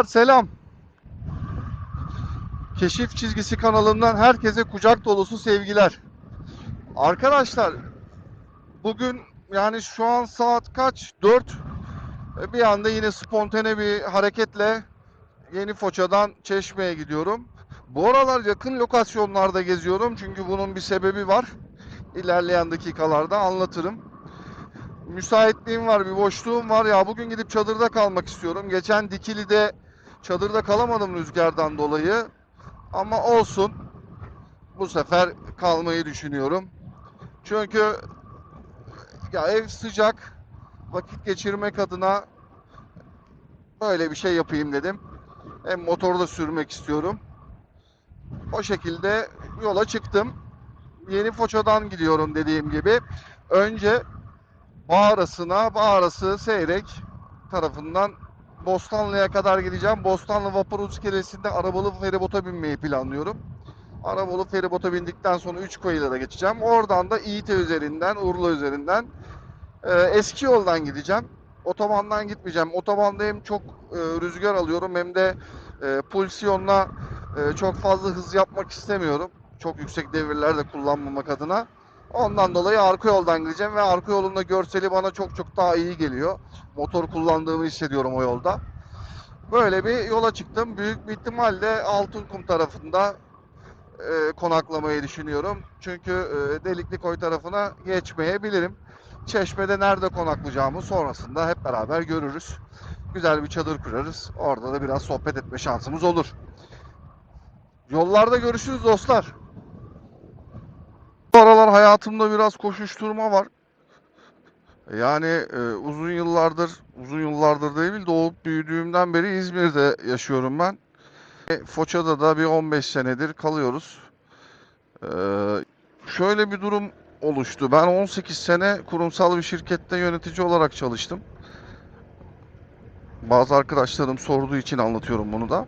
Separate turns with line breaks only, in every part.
Dostlar selam. Keşif Çizgisi kanalından herkese kucak dolusu sevgiler. Arkadaşlar bugün yani şu an saat kaç? 4. E, Bir anda yine spontane bir hareketle Yeni Foça'dan Çeşme'ye gidiyorum. Bu aralar yakın lokasyonlarda geziyorum çünkü bunun bir sebebi var. İlerleyen dakikalarda anlatırım. Müsaitliğim var, bir boşluğum var. Ya bugün gidip çadırda kalmak istiyorum. Geçen Dikili'de çadırda kalamadım rüzgardan dolayı. Ama olsun. Bu sefer kalmayı düşünüyorum. Çünkü ya ev sıcak. Vakit geçirmek adına böyle bir şey yapayım dedim. Hem motorda sürmek istiyorum. O şekilde yola çıktım. Yeni Foça'dan gidiyorum dediğim gibi. Önce Bağrası'na, Bağrası Seyrek tarafından Bostanlı'ya kadar gideceğim. Bostanlı vapur iskelesinde arabalı feribota binmeyi planlıyorum. Arabalı feribota bindikten sonra üç koylara geçeceğim. Oradan da İİTE üzerinden, Urla üzerinden e, eski yoldan gideceğim. Otobandan gitmeyeceğim. Otobanda hem çok e, rüzgar alıyorum hem de e, pulsiyonla e, çok fazla hız yapmak istemiyorum. Çok yüksek devirlerde kullanmamak adına. Ondan dolayı arka yoldan gideceğim ve arka yolun da görseli bana çok çok daha iyi geliyor. Motor kullandığımı hissediyorum o yolda. Böyle bir yola çıktım. Büyük bir ihtimalle Altınkum tarafında e, konaklamayı düşünüyorum. Çünkü e, Delikli tarafına geçmeyebilirim. Çeşme'de nerede konaklayacağımı sonrasında hep beraber görürüz. Güzel bir çadır kurarız. Orada da biraz sohbet etme şansımız olur. Yollarda görüşürüz dostlar. Aralar hayatımda biraz koşuşturma var. Yani e, uzun yıllardır, uzun yıllardır değil doğup büyüdüğümden beri İzmir'de yaşıyorum ben. E, Foça'da da bir 15 senedir kalıyoruz. E, şöyle bir durum oluştu. Ben 18 sene kurumsal bir şirkette yönetici olarak çalıştım. Bazı arkadaşlarım sorduğu için anlatıyorum bunu da.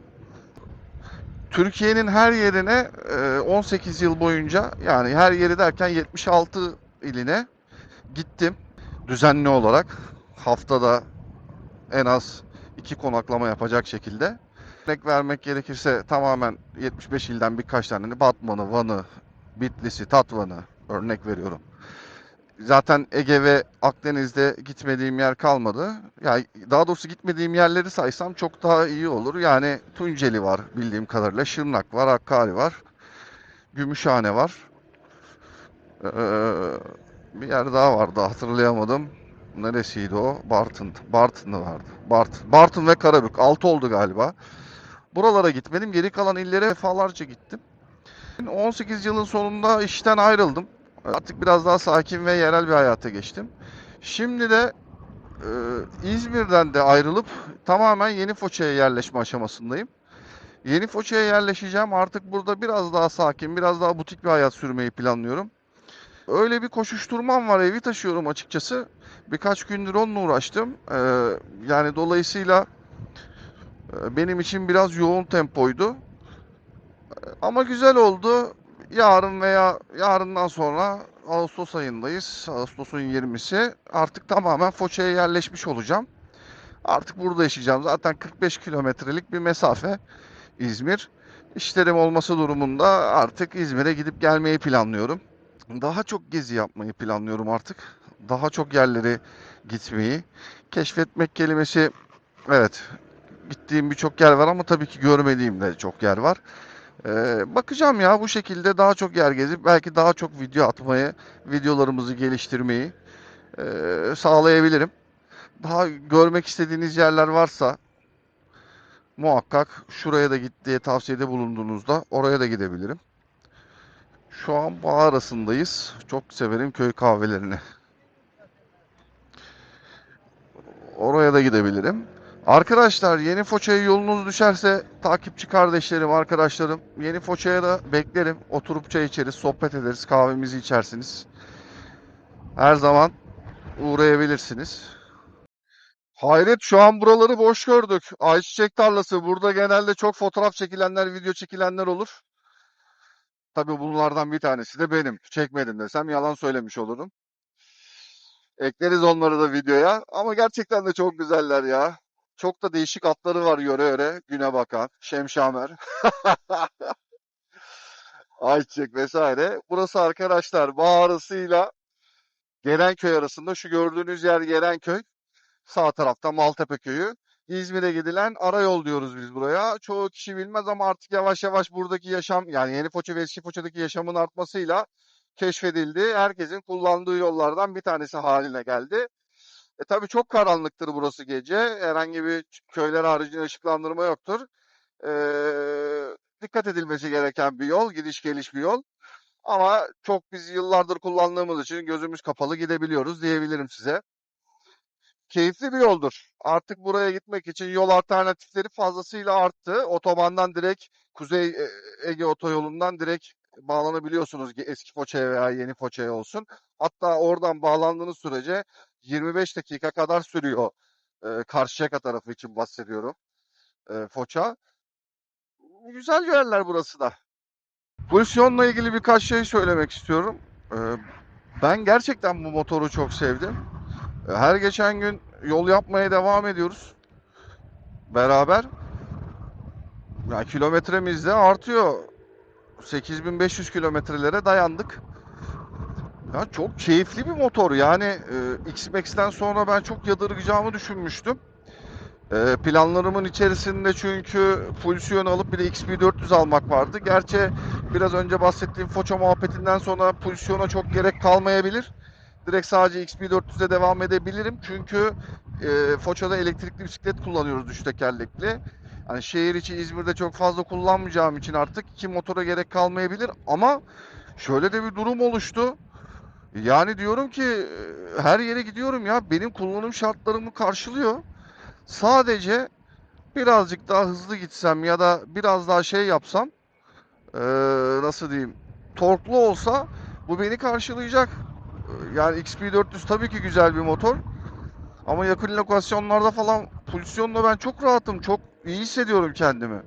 Türkiye'nin her yerine e, 18 yıl boyunca yani her yeri derken 76 iline gittim düzenli olarak haftada en az iki konaklama yapacak şekilde. Örnek vermek gerekirse tamamen 75 ilden birkaç tane Batman'ı, Van'ı, Bitlis'i, Tatvan'ı örnek veriyorum. Zaten Ege ve Akdeniz'de gitmediğim yer kalmadı. Yani daha doğrusu gitmediğim yerleri saysam çok daha iyi olur. Yani Tunceli var bildiğim kadarıyla, Şırnak var, Hakkari var, Gümüşhane var. Ee, bir yer daha vardı hatırlayamadım. Neresiydi o? Bartın. Bartın'da vardı. Bartın. Bartın ve Karabük. Altı oldu galiba. Buralara gitmedim. Geri kalan illere defalarca gittim. 18 yılın sonunda işten ayrıldım. Artık biraz daha sakin ve yerel bir hayata geçtim. Şimdi de e, İzmir'den de ayrılıp tamamen Yeni Foça'ya yerleşme aşamasındayım. Yeni Foça'ya yerleşeceğim. Artık burada biraz daha sakin, biraz daha butik bir hayat sürmeyi planlıyorum. Öyle bir koşuşturmam var. Evi taşıyorum açıkçası. Birkaç gündür onunla uğraştım. Ee, yani dolayısıyla e, benim için biraz yoğun tempoydu. Ee, Ama güzel oldu. Yarın veya yarından sonra Ağustos ayındayız. Ağustos'un 20'si. Artık tamamen Foça'ya yerleşmiş olacağım. Artık burada yaşayacağım. Zaten 45 kilometrelik bir mesafe İzmir. İşlerim olması durumunda artık İzmir'e gidip gelmeyi planlıyorum. Daha çok gezi yapmayı planlıyorum artık. Daha çok yerlere gitmeyi. Keşfetmek kelimesi evet gittiğim birçok yer var ama tabii ki görmediğim de çok yer var. Ee, bakacağım ya bu şekilde daha çok yer gezip belki daha çok video atmayı, videolarımızı geliştirmeyi e, sağlayabilirim. Daha görmek istediğiniz yerler varsa muhakkak şuraya da git diye tavsiyede bulunduğunuzda oraya da gidebilirim. Şu an bağ arasındayız. Çok severim köy kahvelerini. Oraya da gidebilirim. Arkadaşlar Yeni Foça'ya yolunuz düşerse takipçi kardeşlerim, arkadaşlarım Yeni Foça'ya da beklerim. Oturup çay içeriz, sohbet ederiz, kahvemizi içersiniz. Her zaman uğrayabilirsiniz. Hayret şu an buraları boş gördük. Ayçiçek tarlası. Burada genelde çok fotoğraf çekilenler, video çekilenler olur. Tabii bunlardan bir tanesi de benim. Çekmedim desem yalan söylemiş olurum. Ekleriz onları da videoya. Ama gerçekten de çok güzeller ya. Çok da değişik atları var yöre yöre. Güne bakan, şemşamer, ayçiçek vesaire. Burası arkadaşlar Bağrısı'yla Gerenköy arasında şu gördüğünüz yer Gerenköy. Sağ tarafta Maltepe köyü. İzmir'e gidilen arayol diyoruz biz buraya. Çoğu kişi bilmez ama artık yavaş yavaş buradaki yaşam yani Yeni Foça ve Eski Foça'daki yaşamın artmasıyla keşfedildi. Herkesin kullandığı yollardan bir tanesi haline geldi. E tabii çok karanlıktır burası gece. Herhangi bir köyler haricinde ışıklandırma yoktur. Ee, dikkat edilmesi gereken bir yol, gidiş geliş bir yol. Ama çok biz yıllardır kullandığımız için gözümüz kapalı gidebiliyoruz diyebilirim size. Keyifli bir yoldur. Artık buraya gitmek için yol alternatifleri fazlasıyla arttı. Otobandan direkt Kuzey e, Ege otoyolundan direkt bağlanabiliyorsunuz eski Foça'ya veya yeni Foça'ya olsun. Hatta oradan bağlandığınız sürece 25 dakika kadar sürüyor. E, Karşıyaka tarafı için bahsediyorum. E, Foça. Güzel yerler burası da. Pozisyonla ilgili birkaç şey söylemek istiyorum. E, ben gerçekten bu motoru çok sevdim. E, Her geçen gün yol yapmaya devam ediyoruz. Beraber. Yani kilometremiz de artıyor. 8500 kilometrelere dayandık. Ya çok keyifli bir motor. Yani e, X-Max'ten sonra ben çok yadırgayacağımı düşünmüştüm. E, planlarımın içerisinde çünkü Pulsion alıp bir de XP400 almak vardı. Gerçi biraz önce bahsettiğim Foça muhabbetinden sonra Pulsion'a çok gerek kalmayabilir. Direkt sadece XP400'e devam edebilirim. Çünkü e, Foça'da elektrikli bisiklet kullanıyoruz üç tekerlekli. Hani şehir içi İzmir'de çok fazla kullanmayacağım için artık iki motora gerek kalmayabilir. Ama şöyle de bir durum oluştu. Yani diyorum ki e, her yere gidiyorum ya benim kullanım şartlarımı karşılıyor. Sadece birazcık daha hızlı gitsem ya da biraz daha şey yapsam e, nasıl diyeyim torklu olsa bu beni karşılayacak. E, Yani XP400 tabii ki güzel bir motor. Ama yakın lokasyonlarda falan pozisyonla ben çok rahatım. Çok iyi hissediyorum kendimi.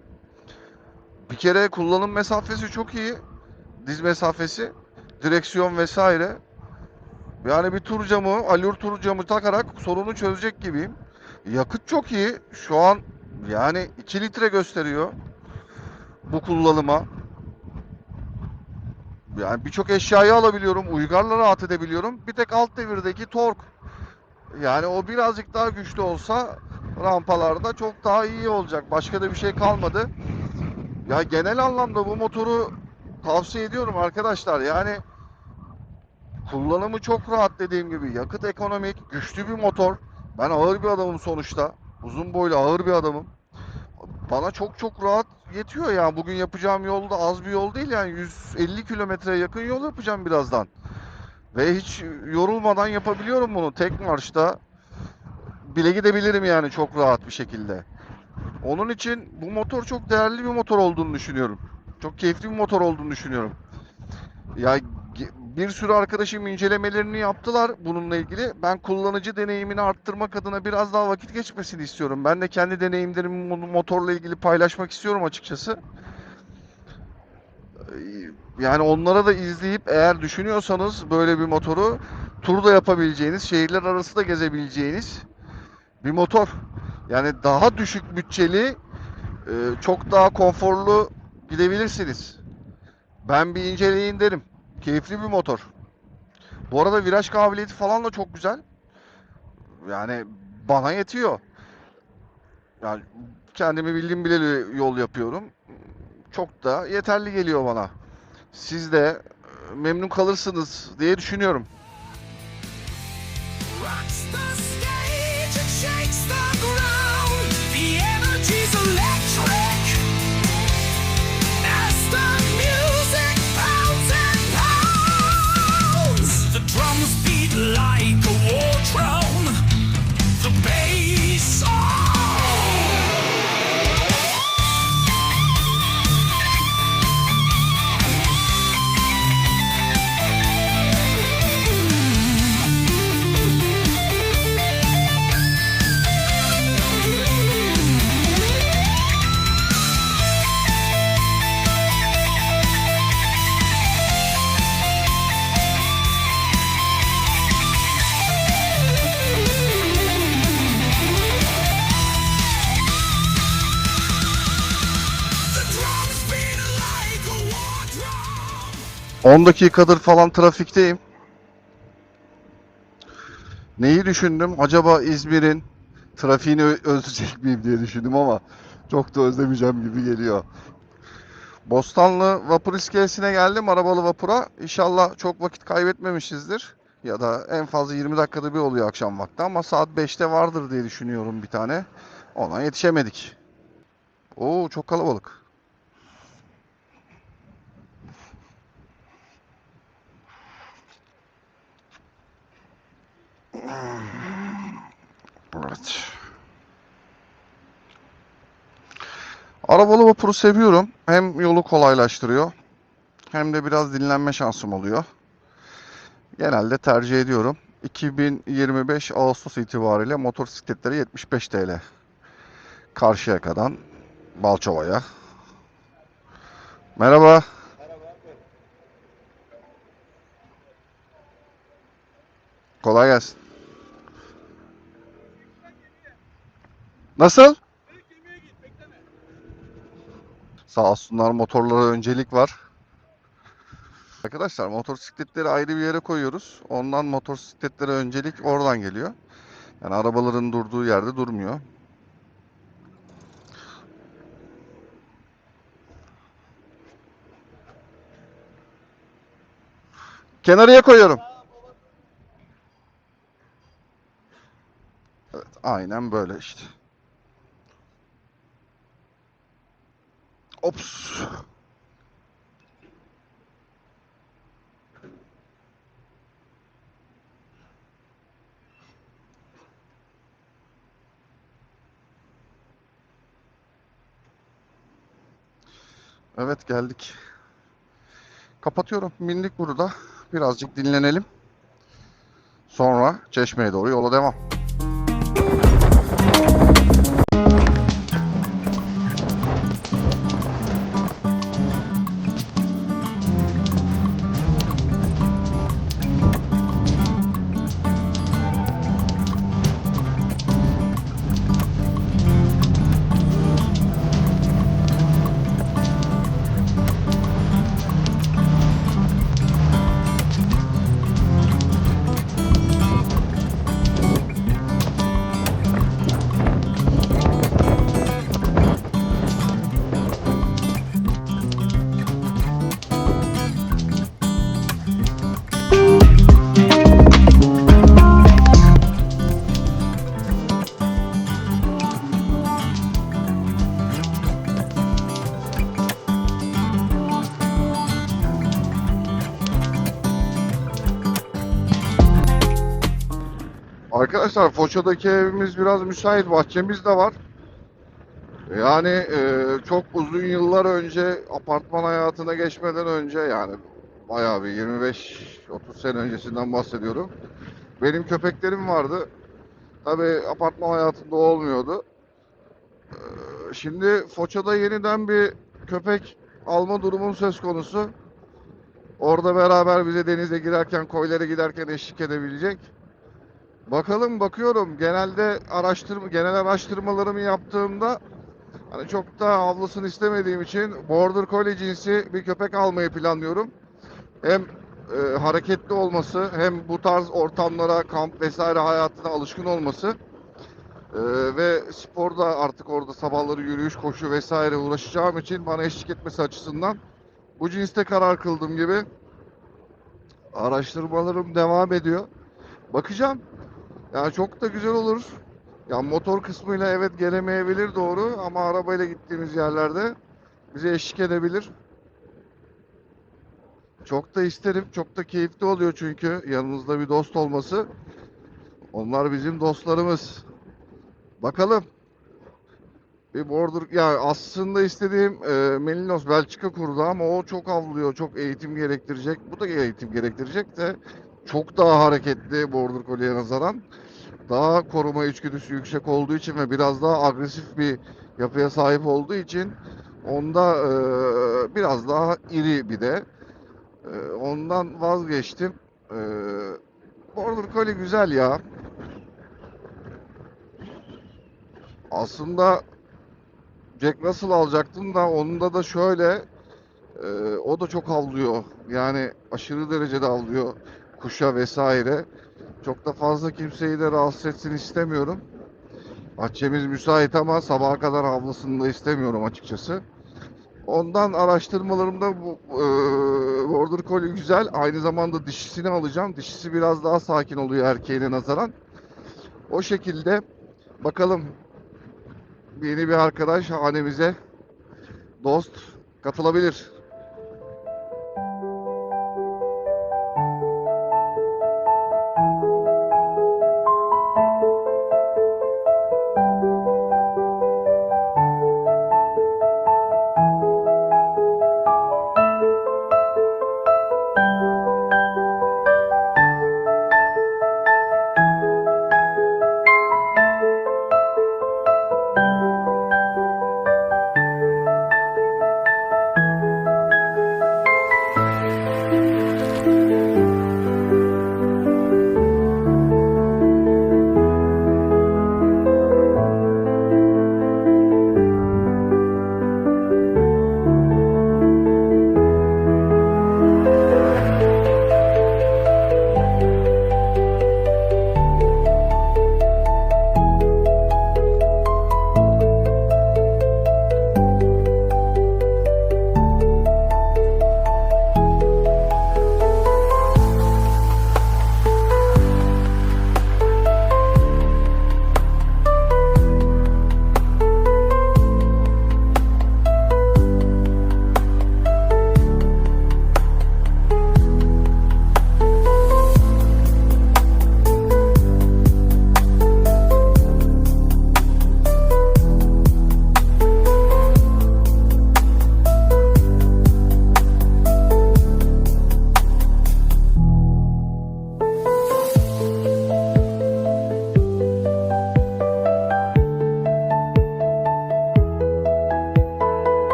Bir kere kullanım mesafesi çok iyi. Diz mesafesi, direksiyon vesaire. Yani bir tur camı, alür tur camı takarak sorunu çözecek gibiyim. Yakıt çok iyi. Şu an yani 2 litre gösteriyor bu kullanıma. Yani birçok eşyayı alabiliyorum. Uygarla rahat edebiliyorum. Bir tek alt devirdeki tork. Yani o birazcık daha güçlü olsa rampalarda çok daha iyi olacak. Başka da bir şey kalmadı. Ya genel anlamda bu motoru tavsiye ediyorum arkadaşlar. Yani kullanımı çok rahat dediğim gibi. Yakıt ekonomik, güçlü bir motor. Ben ağır bir adamım sonuçta. Uzun boylu ağır bir adamım. Bana çok çok rahat yetiyor yani. Bugün yapacağım yol da az bir yol değil yani. 150 kilometreye yakın yol yapacağım birazdan. Ve hiç yorulmadan yapabiliyorum bunu. Tek marşta bile gidebilirim yani çok rahat bir şekilde. Onun için bu motor çok değerli bir motor olduğunu düşünüyorum. Çok keyifli bir motor olduğunu düşünüyorum. Ya bir sürü arkadaşım incelemelerini yaptılar bununla ilgili. Ben kullanıcı deneyimini arttırmak adına biraz daha vakit geçmesini istiyorum. Ben de kendi deneyimlerimi motorla ilgili paylaşmak istiyorum açıkçası. Yani onlara da izleyip eğer düşünüyorsanız böyle bir motoru tur da yapabileceğiniz, şehirler arası da gezebileceğiniz bir motor. Yani daha düşük bütçeli, e, çok daha konforlu gidebilirsiniz. Ben bir inceleyin derim. Keyifli bir motor. Bu arada viraj kabiliyeti falan da çok güzel. Yani bana yetiyor. Yani kendimi bildiğim bileli yol yapıyorum. Çok da yeterli geliyor bana. Siz de e, memnun kalırsınız diye düşünüyorum. 10 dakikadır falan trafikteyim. Neyi düşündüm? Acaba İzmir'in trafiğini özleyecek miyim diye düşündüm ama çok da özlemeyeceğim gibi geliyor. Bostanlı vapur iskelesine geldim arabalı vapura. İnşallah çok vakit kaybetmemişizdir. Ya da en fazla 20 dakikada bir oluyor akşam vakti ama saat 5'te vardır diye düşünüyorum bir tane. Ona yetişemedik. Oo çok kalabalık. Arabalı vapuru seviyorum. Hem yolu kolaylaştırıyor hem de biraz dinlenme şansım oluyor. Genelde tercih ediyorum. 2025 Ağustos itibariyle motosikletleri 75 TL. Karşıyaka'dan Balçova'ya. Merhaba. Kolay gelsin. Nasıl? Sağ olsunlar motorlara öncelik var. Arkadaşlar motosikletleri ayrı bir yere koyuyoruz. Ondan motosikletlere öncelik oradan geliyor. Yani arabaların durduğu yerde durmuyor. Kenarıya koyuyorum. Evet, aynen böyle işte. Ops. Evet geldik. Kapatıyorum. Bindik burada. Birazcık dinlenelim. Sonra Çeşme'ye doğru yola devam. Arkadaşlar Foça'daki evimiz biraz müsait. Bahçemiz de var. Yani e, çok uzun yıllar önce apartman hayatına geçmeden önce yani bayağı bir 25-30 sene öncesinden bahsediyorum. Benim köpeklerim vardı. Tabii apartman hayatında olmuyordu. E, şimdi Foça'da yeniden bir köpek alma durumum söz konusu. Orada beraber bize denize girerken, koylara giderken eşlik edebilecek. Bakalım bakıyorum. Genelde araştırma genel araştırmalarımı yaptığımda hani çok da havlusunu istemediğim için Border Collie cinsi bir köpek almayı planlıyorum. Hem e, hareketli olması hem bu tarz ortamlara, kamp vesaire hayatına alışkın olması e, ve sporda artık orada sabahları yürüyüş, koşu vesaire uğraşacağım için bana eşlik etmesi açısından bu cinste karar kıldım gibi araştırmalarım devam ediyor. Bakacağım. Yani çok da güzel olur. Ya motor kısmıyla evet gelemeyebilir doğru ama arabayla gittiğimiz yerlerde bize eşlik edebilir. Çok da isterim. Çok da keyifli oluyor çünkü yanımızda bir dost olması. Onlar bizim dostlarımız. Bakalım. Bir border ya aslında istediğim e, Melinos Belçika kurdu ama o çok avlıyor, çok eğitim gerektirecek. Bu da eğitim gerektirecek de çok daha hareketli Border Collie'ye nazaran. Daha koruma içgüdüsü yüksek olduğu için ve biraz daha agresif bir yapıya sahip olduğu için onda e, biraz daha iri bir de. E, ondan vazgeçtim. E, Border Collie güzel ya. Aslında Jack Russell alacaktım da onda da şöyle Ee, o da çok havlıyor. Yani aşırı derecede havlıyor. Kuşa vesaire. Çok da fazla kimseyi de rahatsız etsin istemiyorum. Bahçemiz müsait ama sabaha kadar havlasını da istemiyorum açıkçası. Ondan araştırmalarımda bu e, Border Collie güzel. Aynı zamanda dişisini alacağım. Dişisi biraz daha sakin oluyor erkeğine nazaran. O şekilde bakalım yeni bir arkadaş hanemize dost katılabilir.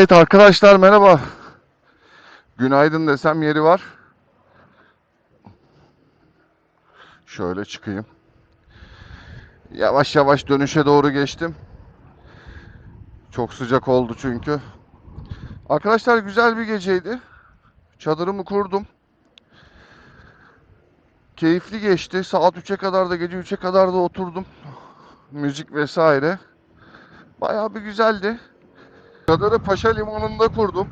Evet arkadaşlar merhaba. Günaydın desem yeri var. Şöyle çıkayım. Yavaş yavaş dönüşe doğru geçtim. Çok sıcak oldu çünkü. Arkadaşlar güzel bir geceydi. Çadırımı kurdum. Keyifli geçti. Saat 3'e kadar da gece 3'e kadar da oturdum. Müzik vesaire. Bayağı bir güzeldi. Çadırı Paşa Limanı'nda kurdum.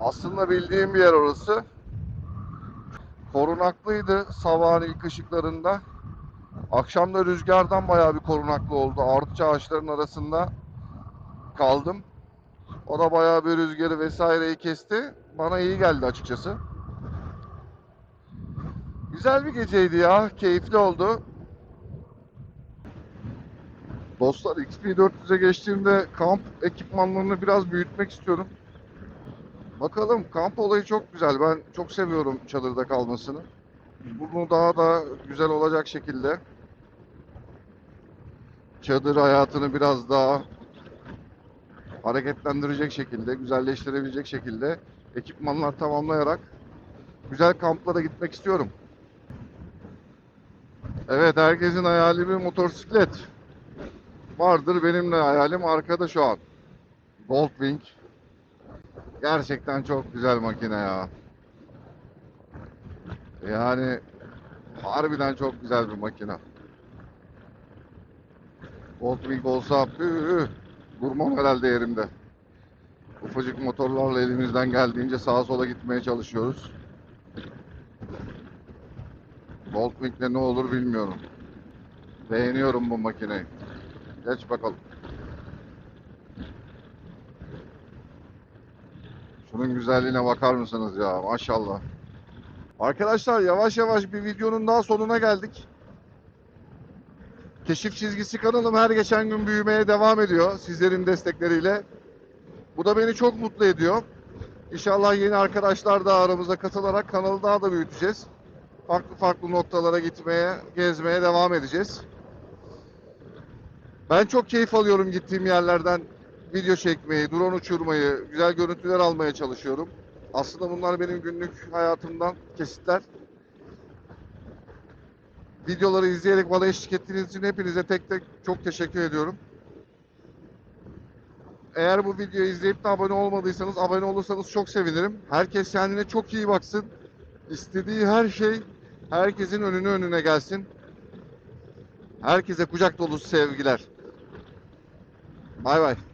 Aslında bildiğim bir yer orası. Korunaklıydı sabahın ilk ışıklarında. Akşam da rüzgardan bayağı bir korunaklı oldu. Ardıç ağaçların arasında kaldım. O da bayağı bir rüzgarı vesaireyi kesti. Bana iyi geldi açıkçası. Güzel bir geceydi ya. Keyifli oldu. Dostlar XP400'e geçtiğimde kamp ekipmanlarını biraz büyütmek istiyorum. Bakalım kamp olayı çok güzel. Ben çok seviyorum çadırda kalmasını. Bunu daha da güzel olacak şekilde çadır hayatını biraz daha hareketlendirecek şekilde, güzelleştirebilecek şekilde ekipmanlar tamamlayarak güzel kamplara gitmek istiyorum. Evet, herkesin hayali bir motosiklet. Vardır benim de hayalim arkada şu an. Goldwing. Gerçekten çok güzel makine ya. Yani harbiden çok güzel bir makine. Goldwing olsa püh, durmam herhalde yerimde. Ufacık motorlarla elimizden geldiğince sağa sola gitmeye çalışıyoruz. Goldwing'le ne olur bilmiyorum. Beğeniyorum bu makineyi. Geç bakalım. Şunun güzelliğine bakar mısınız ya? Maşallah. Arkadaşlar yavaş yavaş bir videonun daha sonuna geldik. Keşif çizgisi kanalım her geçen gün büyümeye devam ediyor sizlerin destekleriyle. Bu da beni çok mutlu ediyor. İnşallah yeni arkadaşlar da aramıza katılarak kanalı daha da büyüteceğiz. Farklı farklı noktalara gitmeye, gezmeye devam edeceğiz. Ben çok keyif alıyorum gittiğim yerlerden video çekmeyi, drone uçurmayı, güzel görüntüler almaya çalışıyorum. Aslında bunlar benim günlük hayatımdan kesitler. Videoları izleyerek bana eşlik ettiğiniz için hepinize tek tek çok teşekkür ediyorum. Eğer bu videoyu izleyip de abone olmadıysanız abone olursanız çok sevinirim. Herkes kendine çok iyi baksın. İstediği her şey herkesin önüne önüne gelsin. Herkese kucak dolusu sevgiler. Bay bay.